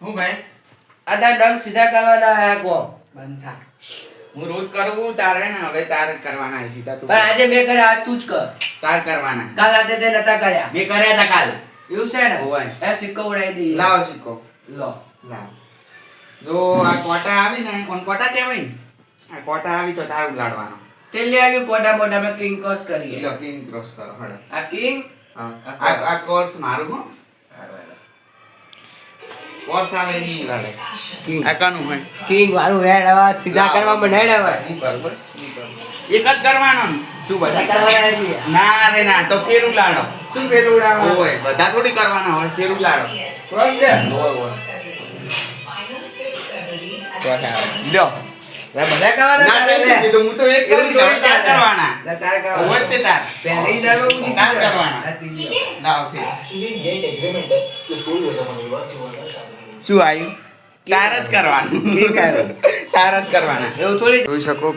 હું ભાઈ? આ તાર ડંગ સીધા કરવાના આયા કો બંધ થા. હું રોજ કરું તારે ને હવે તારે કરવાના છે સીધા તું. પણ આજે મેં કર્યા આજ તું જ કર. તાર કરવાના. કાલ રાતે તે નતા કર્યા. મેં કર્યા હતા કાલ. એવું છે ને? હોય એ સિક્કો ઉડાઈ દઈએ. લાવો સિક્કો. લો. લાવ. જો આ કોટા આવી ને કોણ કોટા કહેવાય આ કોટા આવી તો તાર ઉલાડવાનો. તે લઈ આવ્યું કોટા મોટા આપણે કિંગ ક્રોસ કરીએ. લો કિંગ ક્રોસ કરો હડ આ કિંગ હા. આ આ કોર્સ મારું હો. આવે નહીં ઉલાડે હોય. કિંગ વાળું સીધા કરવા હું કરું? બસ એક જ કરવાનો શું બધા કરવાના. ના રે ના તો ફેર ઉલાડો શું પેલું ઉડાવવાનું હોય બધા થોડી કરવાના હોય ફેર ઉલાડો ક્રોસ દે લ્યો. બધા હોય તે તાર. પહેલી દાડમાં હું તાર જીતી કરવાના. શું આવ્યું તાર જ કરવાનું. ઠીક તાર જ કરવાના. એવું થોડી જોઈ શકો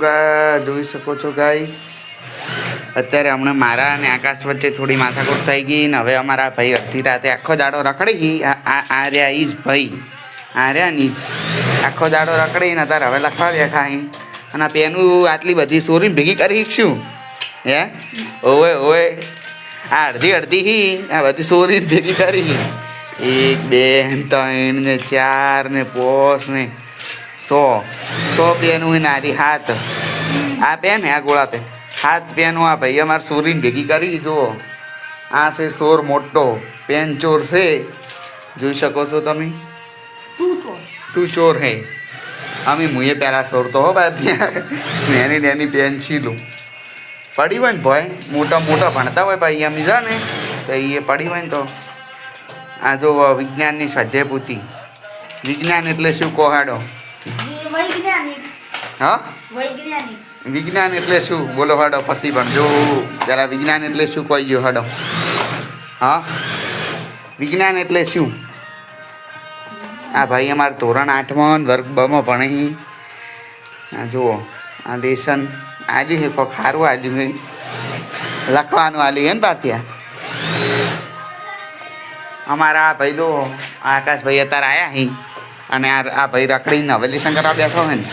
જોઈ શકો છો ગાઈસ. અત્યારે હમણાં મારા અને આકાશ વચ્ચે થોડી માથાકૂટ થઈ ગઈ ને હવે અમારા ભાઈ અડધી રાતે આખો દાડો રખડી ગઈ આ રહ્યા ઈ જ ભાઈ. આ રહ્યા ની જ. આખો દાડો રખડી ને અત્યારે હવે લખવા બેઠા અહીં અને આ પેનું આટલી બધી સોરી ભેગી કરી શું હે? ઓવે ઓવે. આ અડધી અડધી હી આ બધી સોરી ભેગી કરી એક બે ત્રણ ને ચાર ને પોસ ને સો. સો પેનું હોય નારી હાથ. આ પેન આ ગોળા પેન હાથ પેનું આ ભાઈ અમારે સોરીને ભેગી કરી જુઓ આ છે સોર મોટો. પેન ચોર છે. જોઈ શકો છો તમે? તું ચોર. હે. અમે મુએ પહેલા સોરતો હો બાર ત્યાં નેની નેની પેન્સિલું પડી હોય ને ભાઈ મોટા મોટા ભણતા હોય ભાઈ અમે જા ને તો એ પડી હોય ને તો. આ જો વિજ્ઞાનની સ્વાધ્યાય પૂતી વિજ્ઞાન એટલે શું? કોહાડો. હા? વિજ્ઞાન એટલે શું? બોલો હાડો પછી પણ જો. જરા વિજ્ઞાન એટલે શું કહી ગયો હાડો? હા? વિજ્ઞાન એટલે શું? આ ભાઈ અમારે ધોરણ આઠમાં વર્ગ બમાં ભણે. આ જુઓ આ લેસન. આલ્યું છે કોક સારું આલ્યું છે લખવાનું આલ્યું છે ને પાર્થિયા અમારા આ ભાઈ જો આકાશભાઈ અત્યારે આવ્યા હી અને આ આ ભાઈ રખડીને હવેલી શંકર બેઠો હોય ને.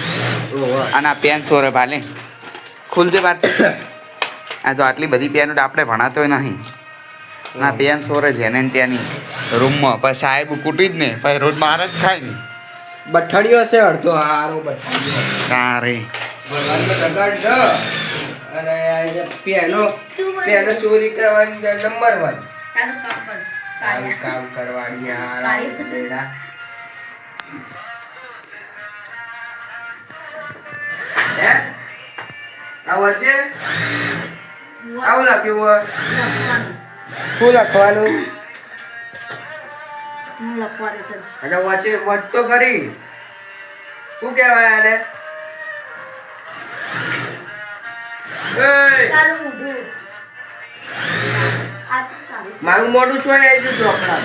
અને આ પેન સોરે ભાલે. ખુલજે વાત આ તો આટલી બધી પેન આપણે ભણાતો નહીં. ના પેન સોરે છે ને ત્યાંની રૂમમાં. પછી સાહેબ કૂટી જ ને પછી રોજ માર જ ખાય ને. બઠાડીઓ છે અડધો હારો બઠાડીઓ. તારે. ભગવાનનો લગાડ અને આ જે પેનો તું બોલ. પેનો ચોરી કરવાની નંબર વન તારું કામ કર. કામ. કામ કાળિયા. દેડા. હે આ વચ્ચે આવું લખ્યું શું લખવાનું. અને વચ્ચે વચ તો કરી શું કહેવાય આને! તારું મોઢું. મારું મોઢું આવી ગયું ચોકડા